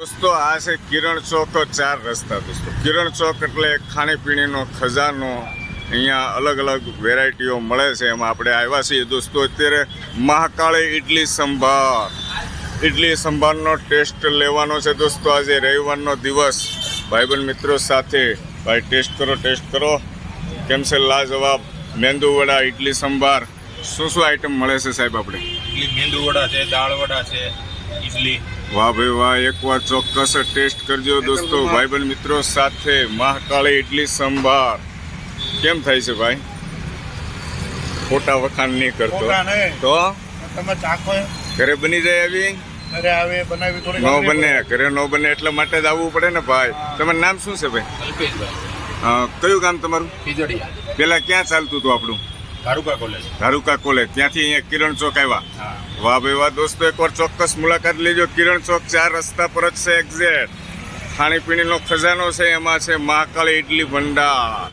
દોસ્તો, આ છે કિરણ ચોક ચાર રસ્તા દોસ્તો. કિરણ ચોક એટલે ખાણીપીણીનો ખજાનો. અહીંયા અલગ અલગ વેરાયટીઓ મળે છે, એમાં આપણે આવ્યા છીએ દોસ્તો. અત્યારે મહાકાળી ઇડલી સંભાર. ઇડલી સંભારનો ટેસ્ટ લેવાનો છે દોસ્તો. આજે રવિવારનો દિવસ. ભાઈબંધ મિત્રો સાથે. ભાઈ, ટેસ્ટ કરો ટેસ્ટ કરો. કેમ છે લાજવાબ? મેંદુ વડા ઇડલી સંભાર. શું શું આઈટમ મળે છે સાહેબ આપણે? ઇડલી મેંદુ વડા છે, દાળ વડા છે. ઇડલી વાહ ભાઈ વાહ એકવાર ચોક્કસ ટેસ્ટ કરજો દોસ્તો. ભાઈબંધ મિત્રો સાથે મહાકાળી ઇડલી સંભાર. કેમ થાય છે ભાઈ? ખોટા વખાણ નહીં કરતો. તો? તમે ચાખો ઘરે બની જાય આવી ઘરે આવે બનાવી થોડી ન બને. ઘરે ન બને એટલા માટે જ આવવું પડે ને ભાઈ. તમારું નામ શું છે ભાઈ? અલ્પેશભાઈ. કયું ગામ તમારું? પેલા ક્યાં ચાલતું હતું આપણું? ધારુકા કોલેજ. ધારુકા કોલેજ. ત્યાંથી અહીંયા કિરણ ચોક આવ્યા. વાહ ભાઈ વાહ. દોસ્તો એકવાર ચોક્કસ મુલાકાત લેજો. કિરણ ચોક ચાર રસ્તા પર જ છે એક્ઝેક્ટ ખાણીપીણીનો ખજાનો છે એમાં છે મહાકાળી ઇડલી ભંડાર.